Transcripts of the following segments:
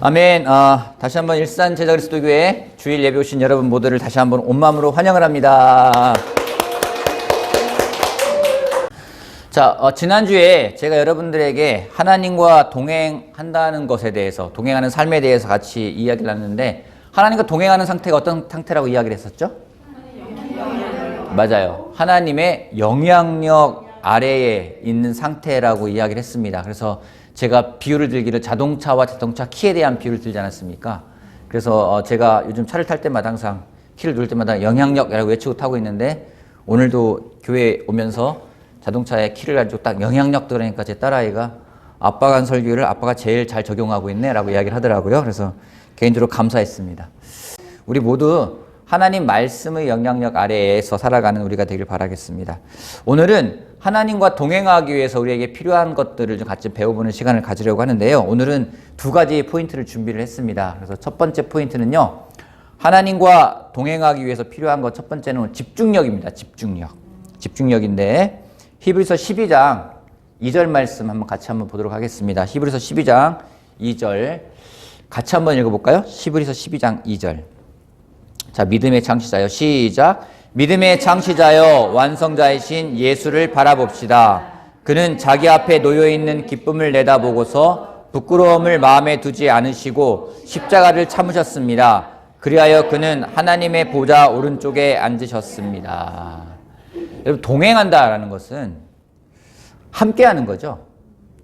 아멘. 아, 다시 한번 일산 제자 그리스도교회 주일 예배 오신 여러분 모두를 다시 한번 온 마음으로 환영을 합니다. 자, 어, 지난주에 제가 여러분들에게 하나님과 동행한다는 것에 대해서, 동행하는 삶에 대해서 같이 이야기를 나눴는데, 하나님과 동행하는 상태가 어떤 상태라고 이야기를 했었죠? 맞아요. 하나님의 영향력 아래에 있는 상태라고 이야기를 했습니다. 그래서 제가 비유를 들기를 자동차와 자동차 키에 대한 비유를 들지 않았습니까? 그래서 어, 제가 요즘 차를 탈 때마다 항상 키를 누를 때마다 영향력이라고 외치고 타고 있는데 오늘도 교회 오면서 자동차에 키를 가지고 딱 영향력 들으니까 제 딸아이가 아빠가 한 설교를 아빠가 제일 잘 적용하고 있네 라고 이야기를 하더라고요. 그래서 개인적으로 감사했습니다. 우리 모두 하나님 말씀의 영향력 아래에서 살아가는 우리가 되길 바라겠습니다. 오늘은 하나님과 동행하기 위해서 우리에게 필요한 것들을 좀 같이 배워보는 시간을 가지려고 하는데요. 오늘은 두 가지 포인트를 준비를 했습니다. 그래서 첫 번째 포인트는요. 하나님과 동행하기 위해서 필요한 것 첫 번째는 집중력입니다. 집중력. 집중력인데 히브리서 12장 2절 말씀 한번 같이 한번 보도록 하겠습니다. 히브리서 12장 2절 같이 한번 읽어볼까요? 히브리서 12장 2절. 자, 믿음의 창시자요. 시작. 믿음의 창시자여 완성자이신 예수를 바라봅시다. 그는 자기 앞에 놓여 있는 기쁨을 내다보고서 부끄러움을 마음에 두지 않으시고 십자가를 참으셨습니다. 그리하여 그는 하나님의 보좌 오른쪽에 앉으셨습니다. 여러분 동행한다라는 것은 함께하는 거죠.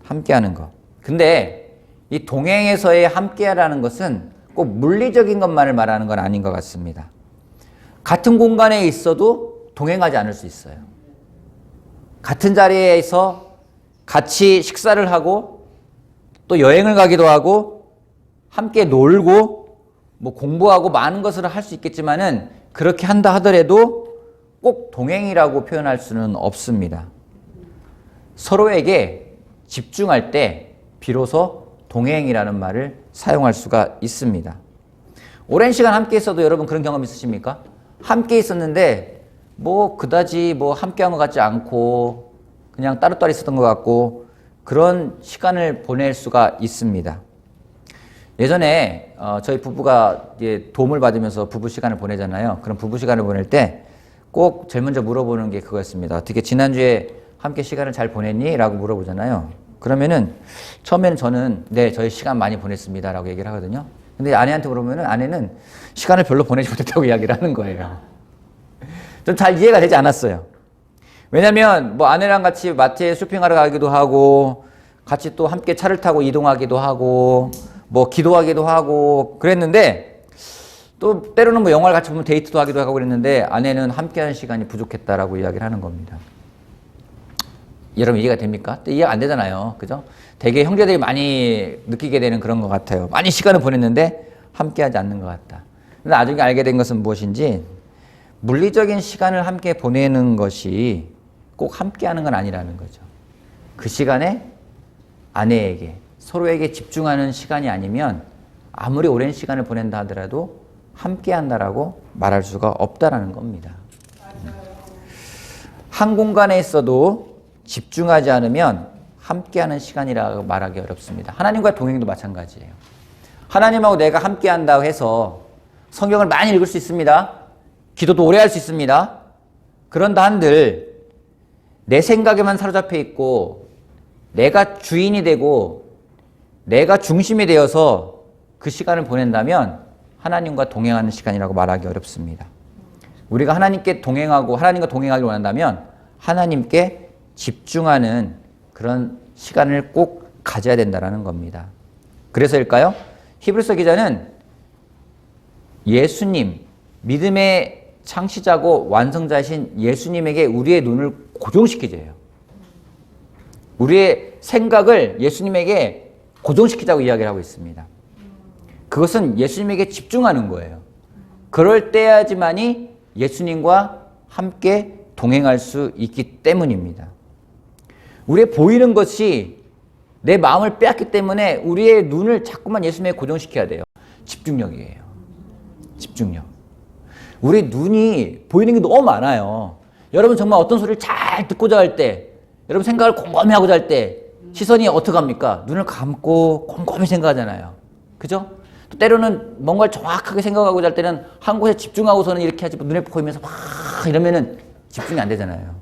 함께하는 거. 근데 이 동행에서의 함께하라는 것은 꼭 물리적인 것만을 말하는 건 아닌 것 같습니다. 같은 공간에 있어도 동행하지 않을 수 있어요. 같은 자리에서 같이 식사를 하고 또 여행을 가기도 하고 함께 놀고 뭐 공부하고 많은 것을 할 수 있겠지만은 그렇게 한다 하더라도 꼭 동행이라고 표현할 수는 없습니다. 서로에게 집중할 때 비로소 동행이라는 말을 사용할 수가 있습니다. 오랜 시간 함께 있어도 여러분 그런 경험 있으십니까? 함께 있었는데 뭐 그다지 뭐 함께 한 것 같지 않고 그냥 따로따로 있었던 것 같고 그런 시간을 보낼 수가 있습니다. 예전에 어, 저희 부부가 도움을 받으면서 부부 시간을 보내잖아요. 그럼 부부 시간을 보낼 때 꼭 제일 먼저 물어보는 게 그거였습니다. 어떻게 지난주에 함께 시간을 잘 보냈니? 라고 물어보잖아요. 그러면은 처음에는 저는 네, 저희 시간 많이 보냈습니다. 라고 얘기를 하거든요. 근데 아내한테 물어보면은 아내는 시간을 별로 보내지 못했다고 이야기를 하는 거예요. 좀 잘 이해가 되지 않았어요. 왜냐면 뭐 아내랑 같이 마트에 쇼핑하러 가기도 하고 같이 또 함께 차를 타고 이동하기도 하고 뭐 기도하기도 하고 그랬는데 또 때로는 뭐 영화를 같이 보면 데이트도 하기도 하고 그랬는데 아내는 함께하는 시간이 부족했다라고 이야기를 하는 겁니다. 여러분 이해가 됩니까? 이해가 안 되잖아요. 그죠? 되게 형제들이 많이 느끼게 되는 그런 것 같아요. 많이 시간을 보냈는데 함께하지 않는 것 같다. 근데 나중에 알게 된 것은 무엇인지 물리적인 시간을 함께 보내는 것이 꼭 함께하는 건 아니라는 거죠. 그 시간에 아내에게 서로에게 집중하는 시간이 아니면 아무리 오랜 시간을 보낸다 하더라도 함께한다라고 말할 수가 없다라는 겁니다. 한 공간에 있어도 집중하지 않으면 함께하는 시간이라고 말하기 어렵습니다. 하나님과 동행도 마찬가지예요. 하나님하고 내가 함께한다고 해서 성경을 많이 읽을 수 있습니다. 기도도 오래 할 수 있습니다. 그런다 한들 내 생각에만 사로잡혀 있고 내가 주인이 되고 내가 중심이 되어서 그 시간을 보낸다면 하나님과 동행하는 시간이라고 말하기 어렵습니다. 우리가 하나님께 동행하고 하나님과 동행하기를 원한다면 하나님께 집중하는 그런 시간을 꼭 가져야 된다는 겁니다. 그래서일까요? 히브리서 기자는 예수님, 믿음의 창시자고 완성자이신 예수님에게 우리의 눈을 고정시키재요. 우리의 생각을 예수님에게 고정시키자고 이야기를 하고 있습니다. 그것은 예수님에게 집중하는 거예요. 그럴 때야지만이 예수님과 함께 동행할 수 있기 때문입니다. 우리의 보이는 것이 내 마음을 빼앗기 때문에 우리의 눈을 자꾸만 예수님에 고정시켜야 돼요. 집중력이에요. 집중력. 우리 눈이 보이는 게 너무 많아요. 여러분 정말 어떤 소리를 잘 듣고자 할 때, 여러분 생각을 곰곰이 하고자 할 때, 시선이 어떻게 합니까? 눈을 감고 곰곰이 생각하잖아요. 그죠? 또 때로는 뭔가를 정확하게 생각하고 잘 때는 한 곳에 집중하고서는 이렇게 하지 눈에 보이면서 막 이러면은 집중이 안 되잖아요.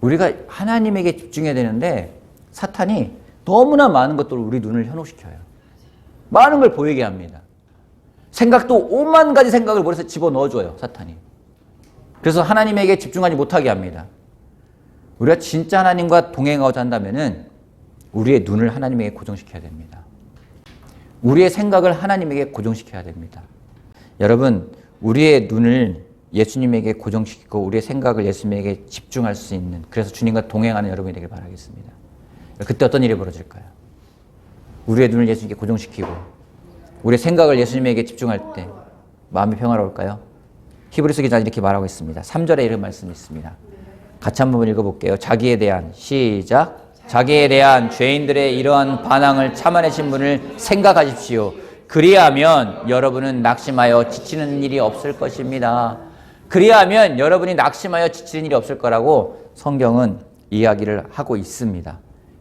우리가 하나님에게 집중해야 되는데 사탄이 너무나 많은 것들을 우리 눈을 현혹시켜요. 많은 걸 보이게 합니다. 생각도 오만 가지 생각을 머리에서 집어넣어줘요, 사탄이. 그래서 하나님에게 집중하지 못하게 합니다. 우리가 진짜 하나님과 동행하고자 한다면은 우리의 눈을 하나님에게 고정시켜야 됩니다. 우리의 생각을 하나님에게 고정시켜야 됩니다. 여러분, 우리의 눈을 예수님에게 고정시키고 우리의 생각을 예수님에게 집중할 수 있는 그래서 주님과 동행하는 여러분이 되길 바라겠습니다. 그때 어떤 일이 벌어질까요? 우리의 눈을 예수님께 고정시키고 우리의 생각을 예수님에게 집중할 때 마음이 평화로울까요? 히브리서 기자 이렇게 말하고 있습니다. 3절에 이런 말씀이 있습니다. 같이 한번 읽어볼게요. 자기에 대한 시작. 자기에 대한 죄인들의 이러한 반항을 참아내신 분을 생각하십시오. 그리하면 여러분은 낙심하여 지치는 일이 없을 것입니다. 그리하면 여러분이 낙심하여 지치는 일이 없을 거라고 성경은 이야기를 하고 있습니다.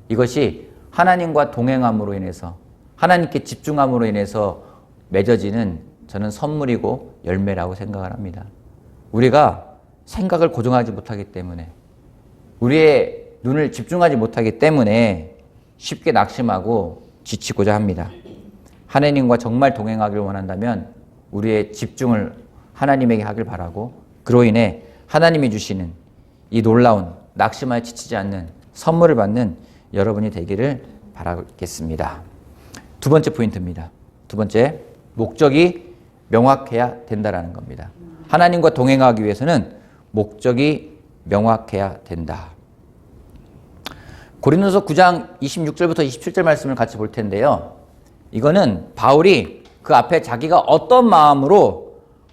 이것이 하나님과 동행함으로 인해서 하나님께 집중함으로 인해서 맺어지는 저는 선물이고 열매라고 생각을 합니다. 우리가 생각을 고정하지 못하기 때문에 우리의 눈을 집중하지 못하기 때문에 쉽게 낙심하고 지치고자 합니다. 하나님과 정말 동행하기를 원한다면 우리의 집중을 하나님에게 하길 바라고 그로 인해 하나님이 주시는 이 놀라운 낙심하여 지치지 않는 선물을 받는 여러분이 되기를 바라겠습니다. 두 번째 포인트입니다. 두 번째, 목적이 명확해야 된다라는 겁니다. 하나님과 동행하기 위해서는 목적이 명확해야 된다. 고린도서 9장 26절부터 27절 말씀을 같이 볼 텐데요. 이거는 바울이 그 앞에 자기가 어떤 마음으로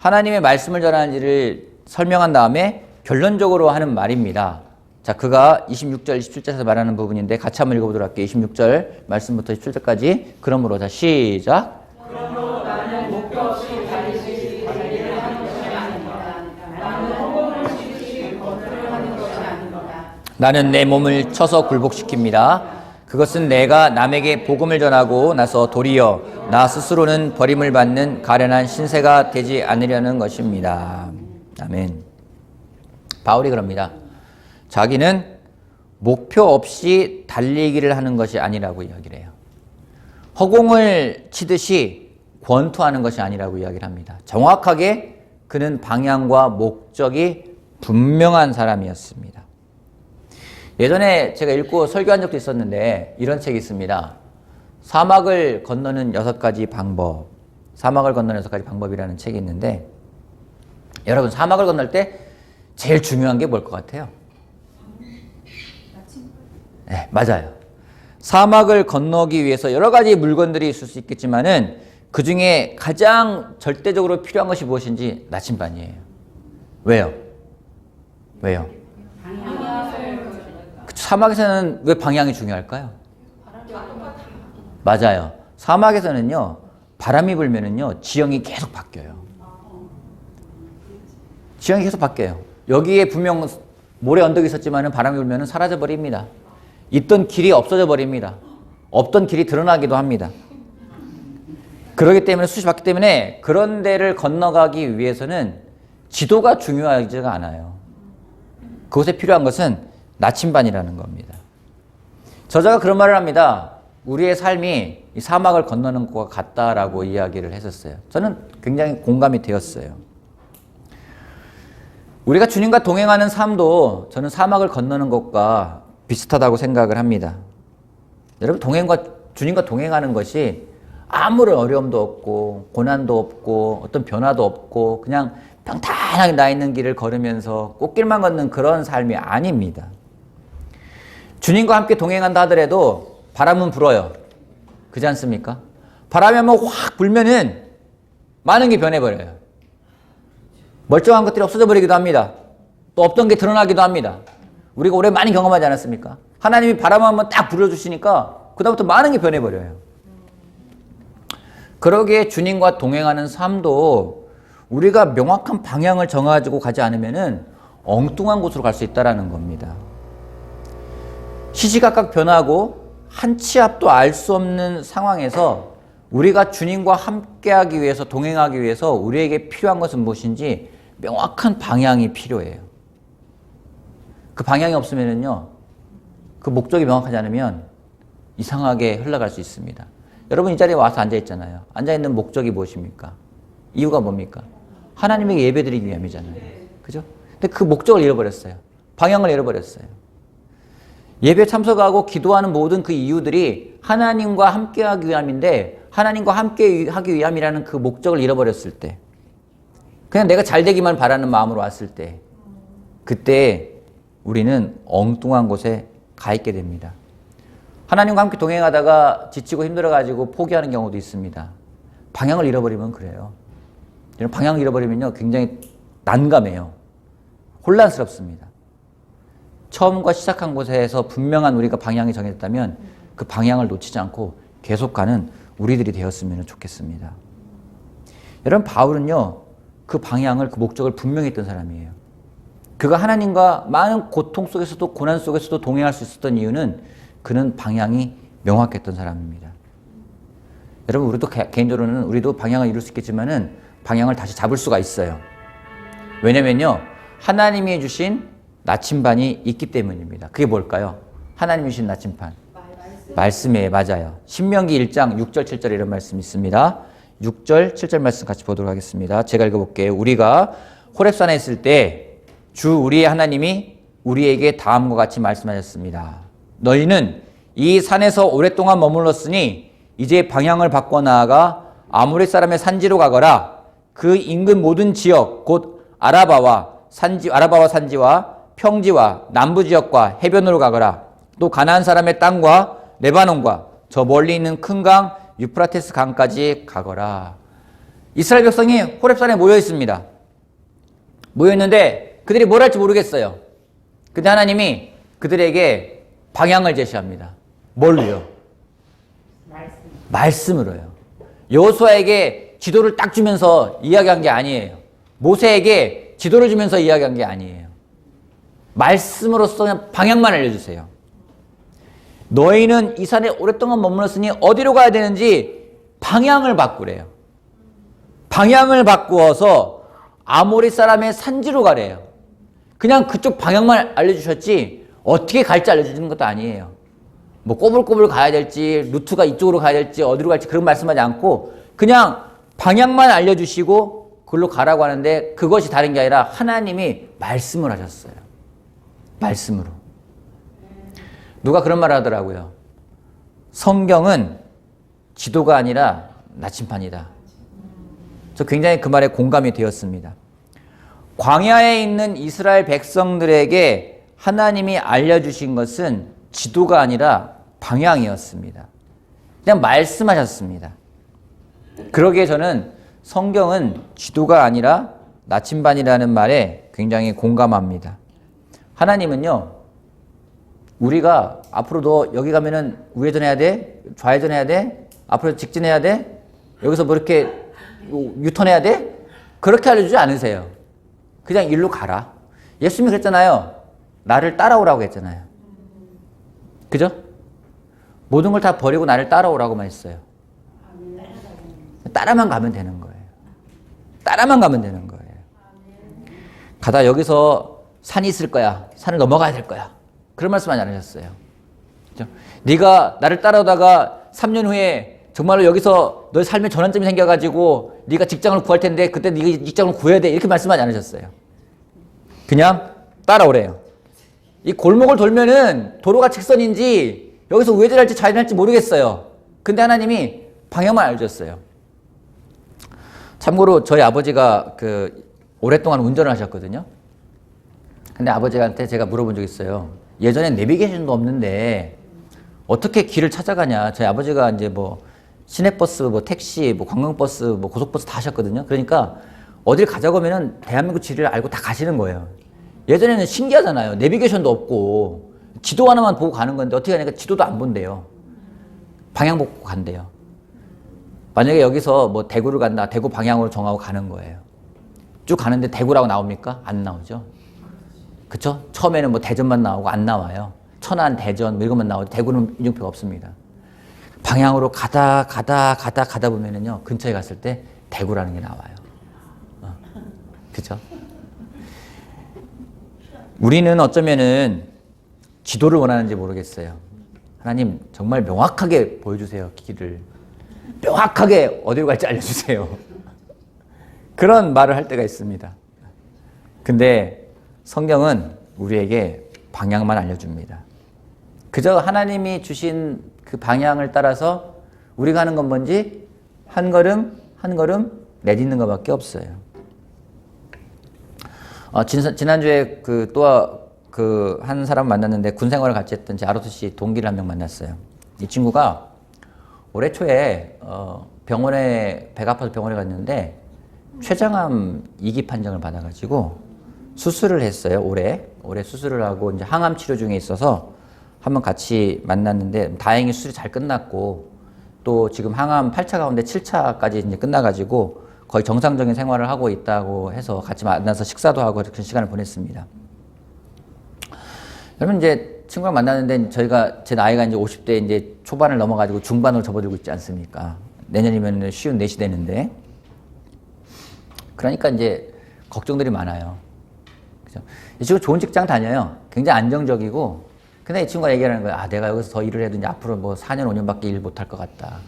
하나님의 말씀을 전하는지를 설명한 다음에 결론적으로 하는 말입니다. 자, 그가 26절, 27절에서 말하는 부분인데 같이 한번 읽어보도록 할게요. 26절 말씀부터 27절까지. 그러므로 자, 시작. 나는 내 몸을 쳐서 굴복시킵니다. 그것은 내가 남에게 복음을 전하고 나서 도리어 나 스스로는 버림을 받는 가련한 신세가 되지 않으려는 것입니다. 아멘. 바울이 그럽니다. 자기는 목표 없이 달리기를 하는 것이 아니라고 이야기를 해요. 허공을 치듯이 권투하는 것이 아니라고 이야기를 합니다. 정확하게 그는 방향과 목적이 분명한 사람이었습니다. 예전에 제가 읽고 설교한 적도 있었는데 이런 책이 있습니다. 사막을 건너는 여섯 가지 방법. 사막을 건너는 여섯 가지 방법이라는 책이 있는데 여러분 사막을 건널 때 제일 중요한 게 뭘 것 같아요? 네, 맞아요. 사막을 건너기 위해서 여러 가지 물건들이 있을 수 있겠지만은 그 중에 가장 절대적으로 필요한 것이 무엇인지 나침반이에요. 왜요? 왜요? 사막에서는 왜 방향이 중요할까요? 맞아요. 사막에서는요, 바람이 불면은요, 지형이 계속 바뀌어요. 지형이 계속 바뀌어요. 여기에 분명 모래 언덕이 있었지만은 바람이 불면은 사라져 버립니다. 있던 길이 없어져 버립니다. 없던 길이 드러나기도 합니다. 그러기 때문에 숱이 바뀌기 때문에 그런 데를 건너가기 위해서는 지도가 중요하지가 않아요. 그것에 필요한 것은 나침반이라는 겁니다. 저자가 그런 말을 합니다. 우리의 삶이 이 사막을 건너는 것과 같다라고 이야기를 했었어요. 저는 굉장히 공감이 되었어요. 우리가 주님과 동행하는 삶도 저는 사막을 건너는 것과 비슷하다고 생각을 합니다. 여러분 동행과 주님과 동행하는 것이 아무런 어려움도 없고 고난도 없고 어떤 변화도 없고 그냥 평탄하게 나 있는 길을 걸으면서 꽃길만 걷는 그런 삶이 아닙니다. 주님과 함께 동행한다 하더라도 바람은 불어요. 그지 않습니까? 바람이 한번 확 불면은 많은 게 변해버려요. 멀쩡한 것들이 없어져 버리기도 합니다. 또 없던 게 드러나기도 합니다. 우리가 오래 많이 경험하지 않았습니까? 하나님이 바람 한번 딱 불어주시니까 그다음부터 많은 게 변해버려요. 그러기에 주님과 동행하는 삶도 우리가 명확한 방향을 정해가지고 가지 않으면은 엉뚱한 곳으로 갈 수 있다라는 겁니다. 시시각각 변하고 한 치 앞도 알 수 없는 상황에서 우리가 주님과 함께하기 위해서 동행하기 위해서 우리에게 필요한 것은 무엇인지 명확한 방향이 필요해요. 그 방향이 없으면은요, 그 목적이 명확하지 않으면 이상하게 흘러갈 수 있습니다. 여러분 이 자리에 와서 앉아 있잖아요. 앉아 있는 목적이 무엇입니까? 이유가 뭡니까? 하나님에게 예배드리기 위함이잖아요. 그죠? 근데 그 목적을 잃어버렸어요. 방향을 잃어버렸어요. 예배 참석하고 기도하는 모든 그 이유들이 하나님과 함께하기 위함인데 하나님과 함께하기 위함이라는 그 목적을 잃어버렸을 때 그냥 내가 잘 되기만 바라는 마음으로 왔을 때 그때 우리는 엉뚱한 곳에 가 있게 됩니다. 하나님과 함께 동행하다가 지치고 힘들어가지고 포기하는 경우도 있습니다. 방향을 잃어버리면 그래요. 방향을 잃어버리면요 굉장히 난감해요. 혼란스럽습니다. 처음과 시작한 곳에서 분명한 우리가 방향이 정해졌다면 그 방향을 놓치지 않고 계속 가는 우리들이 되었으면 좋겠습니다. 여러분 바울은요 그 방향을 그 목적을 분명히 했던 사람이에요. 그가 하나님과 많은 고통 속에서도 고난 속에서도 동행할 수 있었던 이유는 그는 방향이 명확했던 사람입니다. 여러분 우리도 개, 개인적으로는 우리도 방향을 이룰 수 있겠지만은 방향을 다시 잡을 수가 있어요. 왜냐면요 하나님이 주신 나침반이 있기 때문입니다. 그게 뭘까요? 하나님이 주신 나침반. 말씀에 맞아요. 신명기 1장 6절 7절 이런 말씀이 있습니다. 6절 7절 말씀 같이 보도록 하겠습니다. 제가 읽어 볼게요. 우리가 호렙산에 있을 때 주 우리의 하나님이 우리에게 다음과 같이 말씀하셨습니다. 너희는 이 산에서 오랫동안 머물렀으니 이제 방향을 바꿔 나아가 아무렛 사람의 산지로 가거라. 그 인근 모든 지역 곧 아라바와 산지 아라바와 산지와 평지와 남부 지역과 해변으로 가거라. 또 가나안 사람의 땅과 레바논과 저 멀리 있는 큰 강 유프라테스 강까지 가거라. 이스라엘 백성이 호렙산에 모여 있습니다. 모여 있는데 그들이 뭘 할지 모르겠어요. 근데 하나님이 그들에게 방향을 제시합니다. 뭘로요? 말씀. 말씀으로요. 여호수아에게 지도를 딱 주면서 이야기한 게 아니에요. 모세에게 지도를 주면서 이야기한 게 아니에요. 말씀으로서 그냥 방향만 알려주세요. 너희는 이 산에 오랫동안 머물렀으니 어디로 가야 되는지 방향을 바꾸래요. 방향을 바꾸어서 아모리 사람의 산지로 가래요. 그냥 그쪽 방향만 알려주셨지 어떻게 갈지 알려주는 것도 아니에요. 뭐 꼬불꼬불 가야 될지 루트가 이쪽으로 가야 될지 어디로 갈지 그런 말씀하지 않고 그냥 방향만 알려주시고 그걸로 가라고 하는데 그것이 다른 게 아니라 하나님이 말씀을 하셨어요. 말씀으로. 누가 그런 말을 하더라고요. 성경은 지도가 아니라 나침판이다. 저 굉장히 그 말에 공감이 되었습니다. 광야에 있는 이스라엘 백성들에게 하나님이 알려주신 것은 지도가 아니라 방향이었습니다. 그냥 말씀하셨습니다. 그러기에 저는 성경은 지도가 아니라 나침반이라는 말에 굉장히 공감합니다. 하나님은요, 우리가 앞으로도 여기 가면은 우회전해야 돼? 좌회전해야 돼? 앞으로 직진해야 돼? 여기서 뭐 이렇게 유턴해야 돼? 그렇게 알려주지 않으세요. 그냥 일로 가라. 예수님이 그랬잖아요. 나를 따라오라고 했잖아요. 그죠? 모든 걸 다 버리고 나를 따라오라고만 했어요. 따라만 가면 되는 거예요. 따라만 가면 되는 거예요. 가다 여기서 산이 있을 거야. 산을 넘어가야 될 거야. 그런 말씀 하지 않으셨어요. 그죠? 네가 나를 따라오다가 3년 후에 정말로 여기서 너의 삶에 전환점이 생겨가지고 네가 직장을 구할 텐데 그때 네가 직장을 구해야 돼 이렇게 말씀하지 않으셨어요. 그냥 따라오래요. 이 골목을 돌면은 도로가 직선인지 여기서 우회전할지 좌회전할지 모르겠어요. 근데 하나님이 방향만 알려줬어요. 참고로 저희 아버지가 그 오랫동안 운전을 하셨거든요. 근데 아버지한테 제가 물어본 적 있어요. 예전에 내비게이션도 없는데 어떻게 길을 찾아가냐. 저희 아버지가 이제 뭐 시내버스, 뭐 택시, 뭐 관광버스, 뭐 고속버스 다 하셨거든요. 그러니까 어딜 가자고 하면은 대한민국 지리를 알고 다 가시는 거예요. 예전에는 신기하잖아요. 내비게이션도 없고 지도 하나만 보고 가는 건데 어떻게 하니까 지도도 안 본대요. 방향 보고 간대요. 만약에 여기서 뭐 대구를 간다. 대구 방향으로 정하고 가는 거예요. 쭉 가는데 대구라고 나옵니까? 안 나오죠. 그쵸? 처음에는 뭐 대전만 나오고 안 나와요. 천안, 대전 뭐 이것만 나오지 대구는 이정표가 없습니다. 방향으로 가다 가다 가다 가다 보면은요 근처에 갔을 때 대구라는 게 나와요. 어. 그죠? 우리는 어쩌면은 지도를 원하는지 모르겠어요. 하나님 정말 명확하게 보여주세요 길을 명확하게 어디로 갈지 알려주세요. 그런 말을 할 때가 있습니다. 근데 성경은 우리에게 방향만 알려줍니다. 그저 하나님이 주신 그 방향을 따라서 우리가 하는 건 뭔지 한 걸음 한 걸음 내딛는 것밖에 없어요. 어, 진, 지난주에 그 또 그 한 사람 만났는데 군 생활을 같이 했던 제 ROTC 동기를 한 명 만났어요. 이 친구가 올해 초에 어, 병원에 배가 아파서 병원에 갔는데 췌장암 2기 판정을 받아가지고 수술을 했어요. 올해 올해 수술을 하고 이제 항암 치료 중에 있어서 한번 같이 만났는데 다행히 수술이 잘 끝났고 또 지금 항암 8차 가운데 7차까지 이제 끝나가지고 거의 정상적인 생활을 하고 있다고 해서 같이 만나서 식사도 하고 그런 시간을 보냈습니다. 여러분 이제 친구랑 만났는데 저희가 제 나이가 이제 50대 이제 초반을 넘어가지고 중반으로 접어들고 있지 않습니까? 내년이면 쉬운 넷이 되는데 그러니까 이제 걱정들이 많아요. 그죠? 이 친구 좋은 직장 다녀요. 굉장히 안정적이고 근데 이 친구가 얘기하는 거야. 아, 내가 여기서 더 일을 해도 이제 앞으로 뭐 4년, 5년밖에 일 못할 것 같다.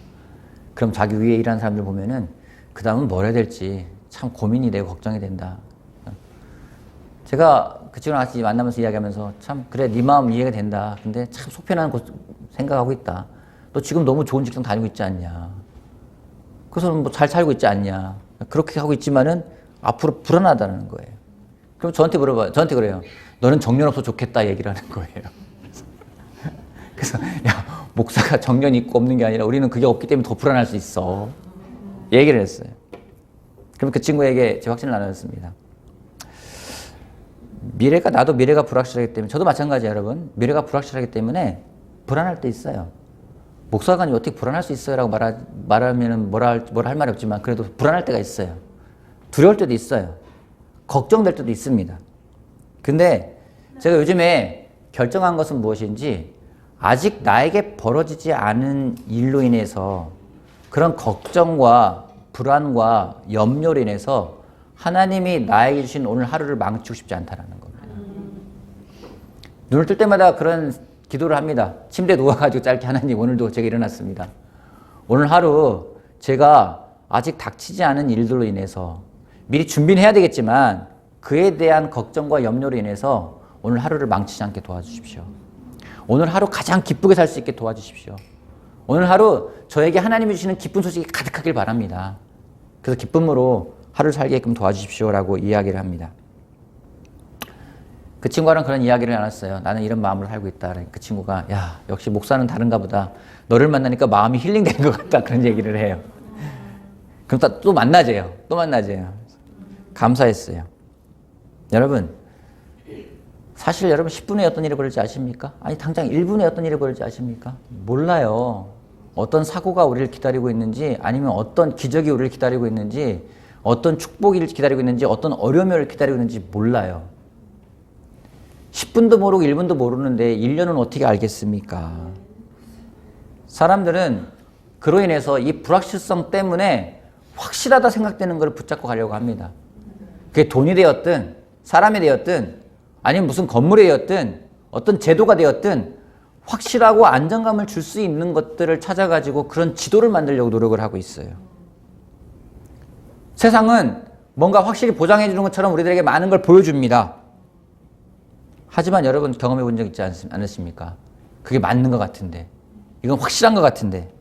그럼 자기 위에 일하는 사람들 보면은 그 다음은 뭘 해야 될지 참 고민이 되고 걱정이 된다. 제가 그 친구랑 같이 만나면서 이야기하면서 참 그래 네 마음 이해가 된다. 근데 참 속편한 곳 생각하고 있다. 너 지금 너무 좋은 직장 다니고 있지 않냐. 그래서 뭐잘 살고 있지 않냐. 그렇게 하고 있지만은 앞으로 불안하다는 거예요. 그럼 저한테 물어봐요. 저한테 그래요. 너는 정년 없어 좋겠다 얘기를 하는 거예요. 그래서 야 목사가 정년 있고 없는 게 아니라 우리는 그게 없기 때문에 더 불안할 수 있어. 얘기를 했어요. 그럼 그 친구에게 제 확신을 나눴습니다. 미래가 나도 미래가 불확실하기 때문에 저도 마찬가지예요, 여러분. 미래가 불확실하기 때문에 불안할 때 있어요. 목사관이 어떻게 불안할 수 있어요 라고 말하, 말하면은 뭐라 할, 할 말이 없지만 그래도 불안할 때가 있어요. 두려울 때도 있어요. 걱정될 때도 있습니다. 근데 제가 요즘에 결정한 것은 무엇인지 아직 나에게 벌어지지 않은 일로 인해서 그런 걱정과 불안과 염려로 인해서 하나님이 나에게 주신 오늘 하루를 망치고 싶지 않다라는 겁니다. 눈을 뜰 때마다 그런 기도를 합니다. 침대에 누워가지고 짧게 하나님 오늘도 제가 일어났습니다. 오늘 하루 제가 아직 닥치지 않은 일들로 인해서 미리 준비는 해야 되겠지만 그에 대한 걱정과 염려로 인해서 오늘 하루를 망치지 않게 도와주십시오. 오늘 하루 가장 기쁘게 살 수 있게 도와주십시오. 오늘 하루 저에게 하나님이 주시는 기쁜 소식이 가득하길 바랍니다. 그래서 기쁨으로 하루를 살게끔 도와주십시오라고 이야기를 합니다. 그 친구랑 그런 이야기를 나눴어요. 나는 이런 마음으로 살고 있다. 그 친구가 야 역시 목사는 다른가 보다. 너를 만나니까 마음이 힐링되는 것 같다. 그런 얘기를 해요. 그럼 또, 또 만나재요. 또 만나재요. 감사했어요. 여러분 사실 여러분 10분에 어떤 일이 벌어질지 아십니까? 아니 당장 1분에 어떤 일이 벌어질지 아십니까? 몰라요. 어떤 사고가 우리를 기다리고 있는지 아니면 어떤 기적이 우리를 기다리고 있는지 어떤 축복이 기다리고 있는지 어떤 우리를 기다리고 있는지 몰라요. 10분도 모르고 1분도 모르는데 1년은 어떻게 알겠습니까? 사람들은 그로 인해서 이 불확실성 때문에 확실하다 생각되는 걸 붙잡고 가려고 합니다. 그게 돈이 되었든 사람이 되었든 아니면 무슨 건물이 되었든 어떤 제도가 되었든 확실하고 안정감을 줄 수 있는 것들을 찾아가지고 그런 지도를 만들려고 노력을 하고 있어요. 세상은 뭔가 확실히 보장해 주는 것처럼 우리들에게 많은 걸 보여줍니다. 하지만 여러분 경험해 본 적 있지 않, 않으십니까? 그게 맞는 것 같은데, 이건 확실한 것 같은데,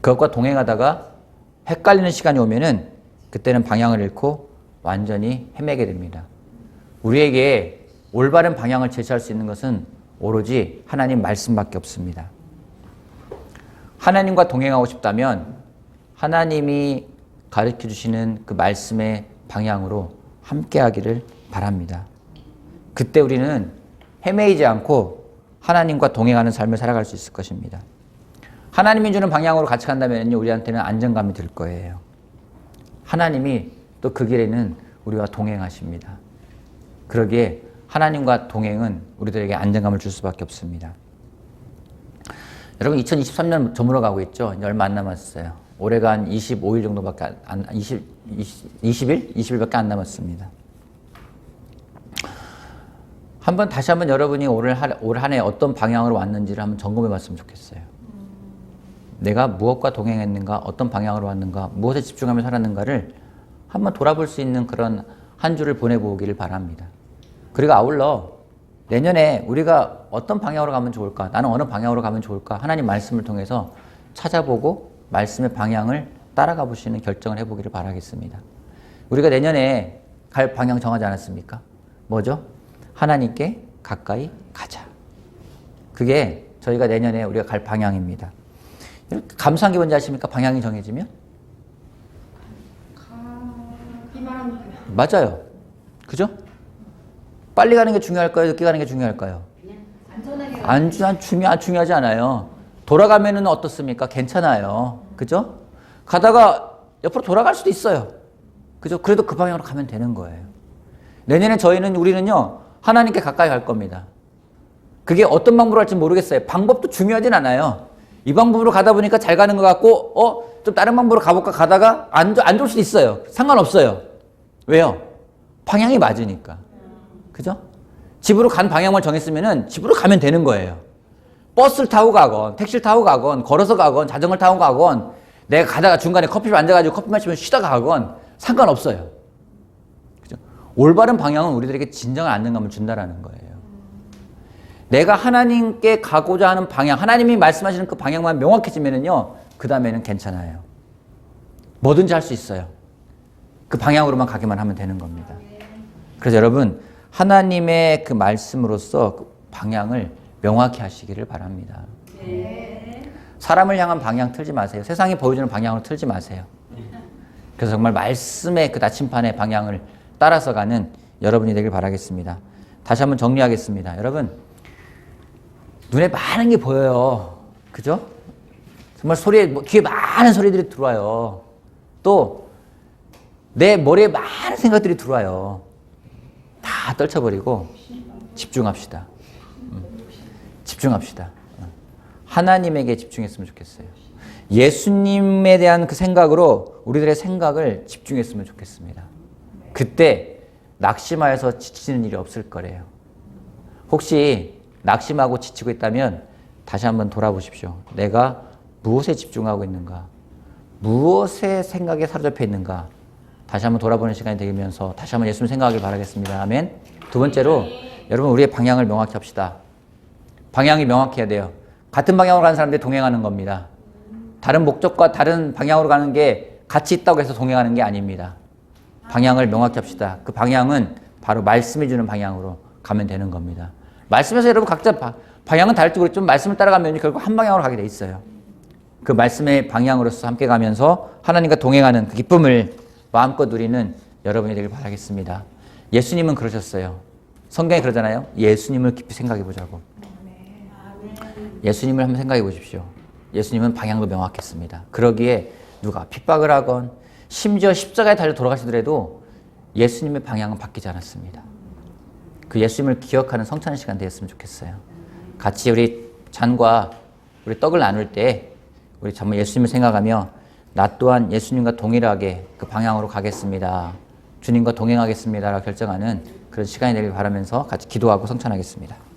그것과 동행하다가 헷갈리는 시간이 오면은 그때는 방향을 잃고 완전히 헤매게 됩니다. 우리에게 올바른 방향을 제시할 수 있는 것은 오로지 하나님 말씀밖에 없습니다. 하나님과 동행하고 싶다면 하나님이 가르쳐 주시는 그 말씀의 방향으로 함께 하기를 바랍니다. 그때 우리는 헤매이지 않고 하나님과 동행하는 삶을 살아갈 수 있을 것입니다. 하나님이 주는 방향으로 같이 간다면 우리한테는 안정감이 들 거예요. 하나님이 또 그 길에는 우리와 동행하십니다. 그러기에 하나님과 동행은 우리들에게 안정감을 줄 수밖에 없습니다. 여러분 2023년 저물어 가고 있죠. 얼마 안 남았어요. 올해가 한 25일 정도밖에 안, 안 20, 20, 20일? 20일밖에 안 남았습니다. 한번 다시 한번 여러분이 올 한 해 어떤 방향으로 왔는지를 한번 점검해 봤으면 좋겠어요. 내가 무엇과 동행했는가, 어떤 방향으로 왔는가, 무엇에 집중하며 살았는가를 한번 돌아볼 수 있는 그런 한 주를 보내보기를 바랍니다. 그리고 아울러 내년에 우리가 어떤 방향으로 가면 좋을까? 나는 어느 방향으로 가면 좋을까? 하나님 말씀을 통해서 찾아보고 말씀의 방향을 따라가 보시는 결정을 해보기를 바라겠습니다. 우리가 내년에 갈 방향 정하지 않았습니까? 뭐죠? 하나님께 가까이 가자. 그게 저희가 내년에 우리가 갈 방향입니다. 감사한 게 뭔지 아십니까? 방향이 정해지면? 가기만 맞아요. 그죠? 빨리 가는 게 중요할까요? 늦게 가는 게 중요할까요? 안전하게 안, 중요, 안 중요하지 않아요. 돌아가면은 어떻습니까? 괜찮아요. 그죠? 가다가 옆으로 돌아갈 수도 있어요. 그죠? 그래도 그 방향으로 가면 되는 거예요. 내년에 저희는, 우리는요, 하나님께 가까이 갈 겁니다. 그게 어떤 방법으로 할지 모르겠어요. 방법도 중요하진 않아요. 이 방법으로 가다 보니까 잘 가는 것 같고, 어, 좀 다른 방법으로 가볼까 가다가 안, 좋- 안 좋을 수도 있어요. 상관없어요. 왜요? 방향이 맞으니까. 그죠? 집으로 간 방향만 정했으면은 집으로 가면 되는 거예요. 버스를 타고 가건, 택시를 타고 가건, 걸어서 가건, 자전거를 타고 가건, 내가 가다가 중간에 커피숍 앉아가지고 커피 마시면 쉬다가 가건 상관없어요. 그죠? 올바른 방향은 우리들에게 진정한 안정감을 준다라는 거예요. 내가 하나님께 가고자 하는 방향, 하나님이 말씀하시는 그 방향만 명확해지면은요, 그 다음에는 괜찮아요. 뭐든지 할 수 있어요. 그 방향으로만 가기만 하면 되는 겁니다. 그래서 여러분, 하나님의 그 말씀으로서 그 방향을 명확히 하시기를 바랍니다. 사람을 향한 방향 틀지 마세요. 세상이 보여주는 방향으로 틀지 마세요. 그래서 정말 말씀의 그 나침판의 방향을 따라서 가는 여러분이 되길 바라겠습니다. 다시 한번 정리하겠습니다. 여러분, 눈에 많은 게 보여요. 그죠? 정말 소리에, 뭐 귀에 많은 소리들이 들어와요. 또, 내 머리에 많은 생각들이 들어와요. 다 떨쳐버리고 집중합시다. 음, 집중합시다. 어. 하나님에게 집중했으면 좋겠어요. 예수님에 대한 그 생각으로 우리들의 생각을 집중했으면 좋겠습니다. 그때 낙심하여서 지치는 일이 없을 거래요. 혹시 낙심하고 지치고 있다면 다시 한번 돌아보십시오. 내가 무엇에 집중하고 있는가? 무엇의 생각에 사로잡혀 있는가? 다시 한번 돌아보는 시간이 되면서 다시 한번 예수님 생각하길 바라겠습니다. 아멘. 두 번째로 여러분 우리의 방향을 명확히 합시다. 방향이 명확해야 돼요. 같은 방향으로 가는 사람들이 동행하는 겁니다. 다른 목적과 다른 방향으로 가는 게 같이 있다고 해서 동행하는 게 아닙니다. 방향을 명확히 합시다. 그 방향은 바로 말씀해 주는 방향으로 가면 되는 겁니다. 말씀에서 여러분 각자 바- 방향은 다를지 모르겠지만 말씀을 따라가면 결국 한 방향으로 가게 돼 있어요. 그 말씀의 방향으로서 함께 가면서 하나님과 동행하는 그 기쁨을 마음껏 누리는 여러분이 되길 바라겠습니다. 예수님은 그러셨어요. 성경에 그러잖아요. 예수님을 깊이 생각해 보자고. 예수님을 한번 생각해 보십시오. 예수님은 방향도 명확했습니다. 그러기에 누가 핍박을 하건 심지어 십자가에 달려 돌아가시더라도 예수님의 방향은 바뀌지 않았습니다. 그 예수님을 기억하는 성찬 시간 되었으면 좋겠어요. 같이 우리 잔과 우리 떡을 나눌 때 우리 정말 예수님을 생각하며 나 또한 예수님과 동일하게 그 방향으로 가겠습니다. 주님과 동행하겠습니다라고 결정하는 그런 시간이 되길 바라면서 같이 기도하고 성찬하겠습니다.